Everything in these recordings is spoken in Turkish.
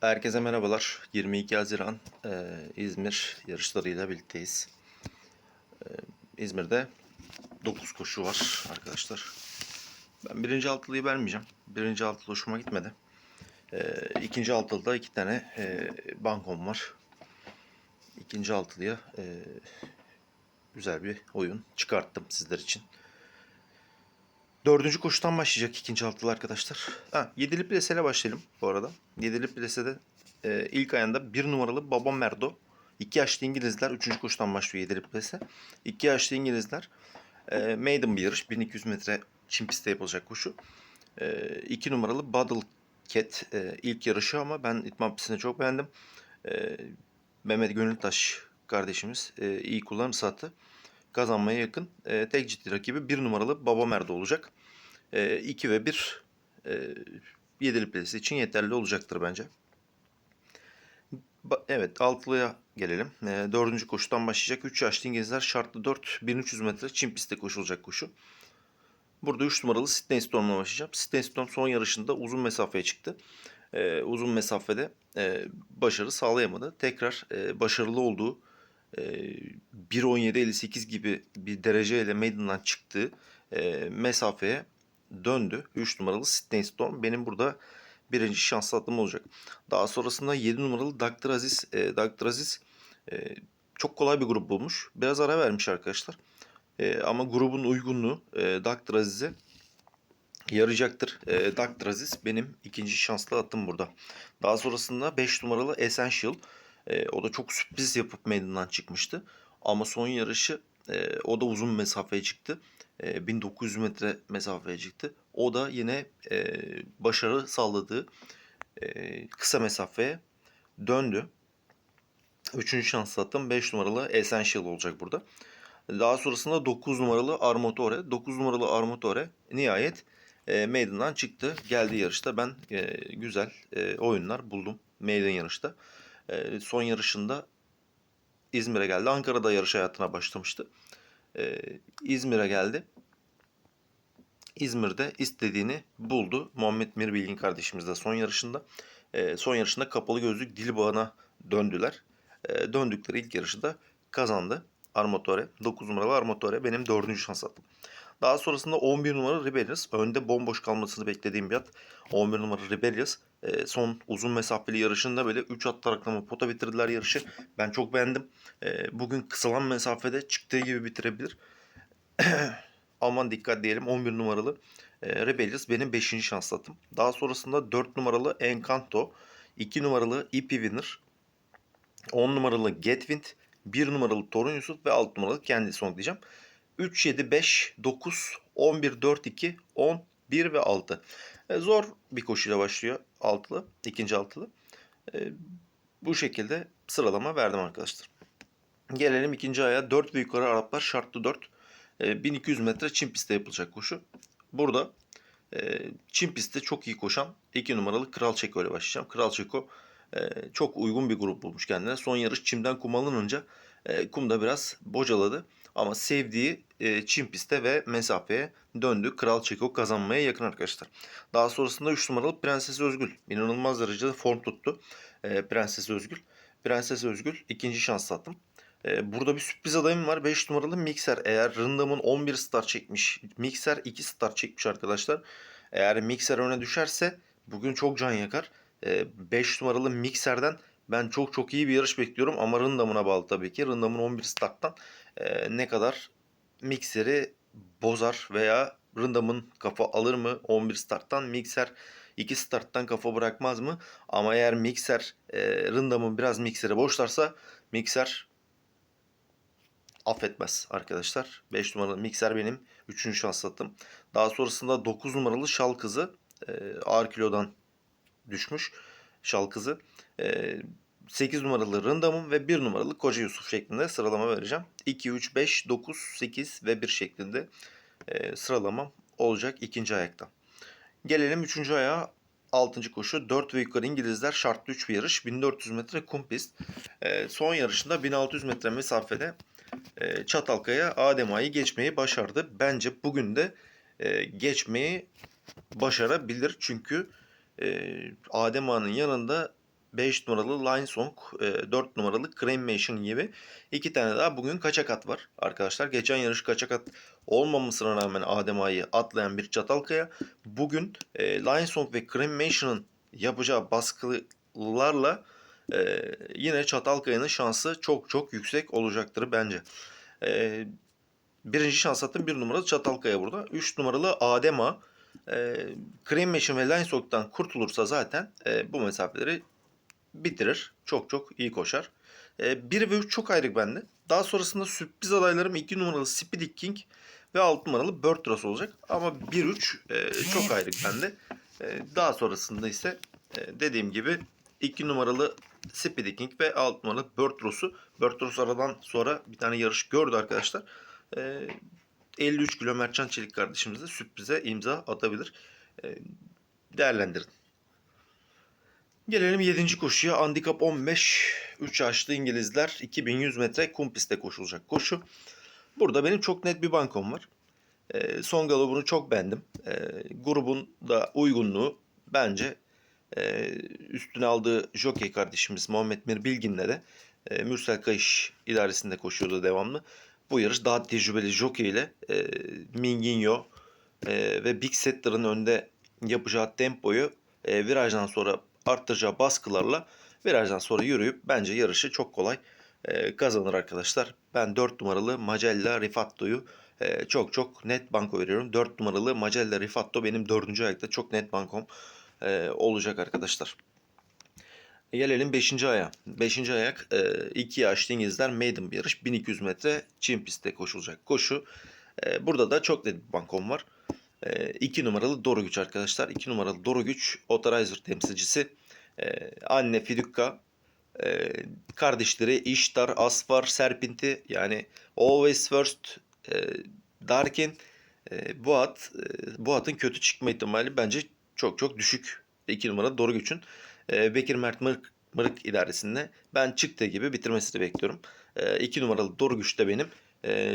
Herkese merhabalar. 22 Haziran e, İzmir yarışlarıyla birlikteyiz. E, İzmir'de 9 koşu var arkadaşlar. Ben birinci altılıyı vermeyeceğim. Birinci altılı hoşuma gitmedi. E, ikinci altılıda iki tane e, bankom var. İkinci altılıya e, güzel bir oyun çıkarttım sizler için. Dördüncü koşudan başlayacak ikinci altılı arkadaşlar. Ha, yedili plaseyle başlayalım bu arada. Yedili plasede e, ilk ayında bir numaralı Baba Merdo. İki yaşlı İngilizler. Üçüncü koşudan başlıyor yedili plase. İki yaşlı İngilizler. E, maiden bir yarış. 1200 metre çim pistte yapılacak koşu. E, iki numaralı Battle Cat e, ilk yarışı ama ben İtman pistini çok beğendim. E, Mehmet Gönültaş kardeşimiz e, iyi kullanım sattı kazanmaya yakın e, tek ciddi rakibi bir numaralı Baba Merdo olacak. 2 ve 1 e, yedili plesi için yeterli olacaktır bence. Evet altılıya gelelim. E, dördüncü koşudan başlayacak. 3 yaşlı İngilizler şartlı 4 1300 metre çim pistte koşulacak koşu. Burada 3 numaralı Sydney Storm'la başlayacağım. Sydney Storm son yarışında uzun mesafeye çıktı. E, uzun mesafede e, başarı sağlayamadı. Tekrar e, başarılı olduğu e, 1.17.58 gibi bir dereceyle Maiden'dan çıktığı e, mesafeye döndü. 3 numaralı Sydney Storm benim burada birinci şanslı atlama olacak. Daha sonrasında 7 numaralı Dr. Aziz. E, Dr. Aziz e, çok kolay bir grup bulmuş. Biraz ara vermiş arkadaşlar. E, ama grubun uygunluğu e, Dr. Aziz'e yarayacaktır. E, Dr. Aziz benim ikinci şanslı attım burada. Daha sonrasında 5 numaralı Essential. E, o da çok sürpriz yapıp meydandan çıkmıştı. Ama son yarışı e, o da uzun mesafeye çıktı. E, 1900 metre mesafeye çıktı. O da yine e, başarı sağladığı e, kısa mesafeye döndü. Üçüncü şans attım. 5 numaralı Essential olacak burada. Daha sonrasında 9 numaralı Armotore. 9 numaralı Armotore nihayet e, meydandan çıktı. Geldi yarışta ben e, güzel e, oyunlar buldum meydan yarışta. E, son yarışında İzmir'e geldi. Ankara'da yarış hayatına başlamıştı. E, İzmir'e geldi. İzmir'de istediğini buldu. Muhammed Mirbilgin kardeşimiz de son yarışında. E, son yarışında kapalı gözlük Dilbağ'ına döndüler. E, döndükleri ilk yarışı da kazandı. Armatore. 9 numaralı Armatore benim dördüncü şans attım. Daha sonrasında 11 numara Rebellious. Önde bomboş kalmasını beklediğim bir at. 11 numara Rebellious. E, son uzun mesafeli yarışında böyle 3 at taraklama pota bitirdiler yarışı. Ben çok beğendim. E, bugün kısalan mesafede çıktığı gibi bitirebilir. Aman dikkat diyelim 11 numaralı e, Rebellious benim 5. şans. Daha sonrasında 4 numaralı Encanto, 2 numaralı EP Winner, 10 numaralı Getwind, 1 numaralı Torun Yusuf ve 6 numaralı kendi son diyeceğim. 3, 7, 5, 9, 11, 4, 2, 10, 1 ve 6. E, zor bir koşuyla başlıyor altılı, ikinci altılı. E, bu şekilde sıralama verdim arkadaşlar. Gelelim ikinci aya 4 ve yukarı Araplar şartlı 4. E, 1200 metre çim pistte yapılacak koşu. Burada e, çim pistte çok iyi koşan 2 numaralı Kral Çeko ile başlayacağım. Kral Çeko e, çok uygun bir grup bulmuş kendine. Son yarış çimden kum alınınca e, kumda biraz bocaladı. Ama sevdiği e, çim pistte ve mesafeye döndü. Kral Çeko kazanmaya yakın arkadaşlar. Daha sonrasında 3 numaralı Prenses Özgül. İnanılmaz derecede form tuttu e, Prenses Özgül. Prenses Özgül ikinci şans attım. Burada bir sürpriz adayım var. 5 numaralı Mixer. Eğer Rındam'ın 11 star çekmiş. Mixer 2 star çekmiş arkadaşlar. Eğer Mixer öne düşerse bugün çok can yakar. 5 numaralı Mixer'den ben çok çok iyi bir yarış bekliyorum ama Rındam'ına bağlı tabii ki. Rındam'ın 11 starttan e, ne kadar Mixer'i bozar veya Rındam'ın kafa alır mı 11 starttan Mixer 2 starttan kafa bırakmaz mı? Ama eğer Mixer e, Rındam'ın biraz Mixer'i boşlarsa Mixer affetmez arkadaşlar. 5 numaralı Mixer benim 3. şans attım. Daha sonrasında 9 numaralı Şal Kızı e, ağır kilodan düşmüş Şal Kızı. E, 8 numaralı Rındam'ım ve 1 numaralı Koca Yusuf şeklinde sıralama vereceğim. 2, 3, 5, 9, 8 ve 1 şeklinde e, sıralamam olacak ikinci ayakta. Gelelim üçüncü ayağa. 6. koşu 4 ve yukarı İngilizler şartlı 3 bir yarış. 1400 metre kum pist. E, son yarışında 1600 metre mesafede e, Çatalkaya Adem Ağa'yı geçmeyi başardı. Bence bugün de e, geçmeyi başarabilir. Çünkü e, Adem Ağa'nın yanında 5 numaralı Linesong, 4 numaralı Cremation gibi iki tane daha bugün kaçak at var arkadaşlar. Geçen yarış kaçak at olmamasına rağmen Adem Ağa'yı atlayan bir Çatalkaya. Bugün e, Lionsong ve Cremation'ın yapacağı baskılarla e, yine Çatalkaya'nın şansı çok çok yüksek olacaktır bence. E, birinci şans attım bir numaralı Çatalkaya burada. 3 numaralı Adem Ağa. E, Cremation ve Lionsong'dan kurtulursa zaten e, bu mesafeleri bitirir. Çok çok iyi koşar. 1 ve 3 çok ayrı bende. Daha sonrasında sürpriz adaylarım 2 numaralı Speedy King ve 6 numaralı Bird Ross olacak. Ama 1-3 e, çok ayrı bende. E, daha sonrasında ise e, dediğim gibi 2 numaralı Speedy King ve 6 numaralı Bird Ross'u. Bird Ross aradan sonra bir tane yarış gördü arkadaşlar. E, 53 kilo Mertcan Çelik kardeşimiz de sürprize imza atabilir. E, değerlendirin. Gelelim 7. koşuya. Handikap 15. 3 yaşlı İngilizler 2100 metre kum pistte koşulacak koşu. Burada benim çok net bir bankom var. E, son galobunu çok beğendim. E, grubun da uygunluğu bence e, üstüne aldığı jockey kardeşimiz Muhammed Mir Bilgin'le de e, Mürsel Kayış idaresinde koşuyordu devamlı. Bu yarış daha tecrübeli jockey ile e, Minginho e, ve Big Setter'ın önde yapacağı tempoyu e, virajdan sonra arttıracağı baskılarla virajdan sonra yürüyüp bence yarışı çok kolay e, kazanır arkadaşlar. Ben 4 numaralı Magella Rifatto'yu e, çok çok net banko veriyorum. 4 numaralı Magella Rifatto benim 4. ayakta çok net bankom e, olacak arkadaşlar. Gelelim 5. aya. 5. ayak 2 yaşlı İngilizler maiden bir yarış. 1200 metre çim pistte koşulacak koşu. E, burada da çok net bir bankom var. 2 numaralı Doru Güç arkadaşlar. 2 numaralı Doru Güç Authorizer temsilcisi. Anne Fidukka. Kardeşleri İştar, Asfar, Serpinti yani Always First, Darkin. E, bu at, e, bu atın kötü çıkma ihtimali bence çok çok düşük. 2 numaralı Doru Güç'ün. Bekir Mert Mırık, Mırık idaresinde ben çıktığı gibi bitirmesini bekliyorum. 2 e, numaralı Doru Güç de benim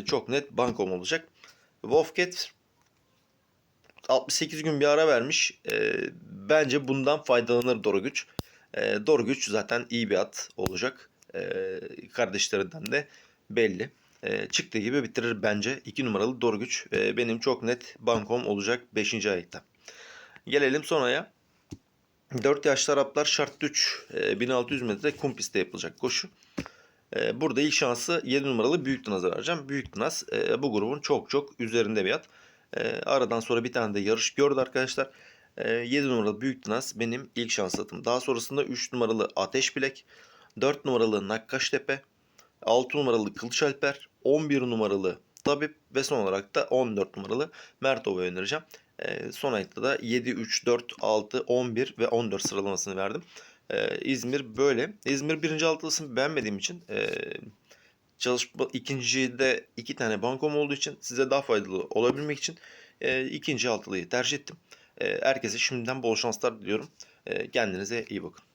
çok net bankom olacak. Wolfcat 68 gün bir ara vermiş. E, bence bundan faydalanır Doru Güç. E, Doru Güç zaten iyi bir at olacak. E, kardeşlerinden de belli. E, çıktığı gibi bitirir bence. 2 numaralı Doru Güç e, benim çok net bankom olacak 5. ayakta. Gelelim sonraya. 4 yaşlı Araplar şart 3 e, 1600 metre kum pistte yapılacak koşu. E, burada ilk şansı 7 numaralı Büyük Dınaz'a vereceğim. Büyük Dınaz e, bu grubun çok çok üzerinde bir at. E, aradan sonra bir tane de yarış gördü arkadaşlar. E, 7 numaralı Büyük Dınaz benim ilk şans atım. Daha sonrasında 3 numaralı Ateş Bilek, 4 numaralı Nakkaştepe, 6 numaralı Kılıç Alper, 11 numaralı Tabip ve son olarak da 14 numaralı Mertov'a önereceğim. E, son ayakta da 7, 3, 4, 6, 11 ve 14 sıralamasını verdim. E, İzmir böyle. İzmir birinci altılısını beğenmediğim için e, çalışma ikincide iki tane bankom olduğu için size daha faydalı olabilmek için e, ikinci altılıyı tercih ettim. E, herkese şimdiden bol şanslar diliyorum. E, kendinize iyi bakın.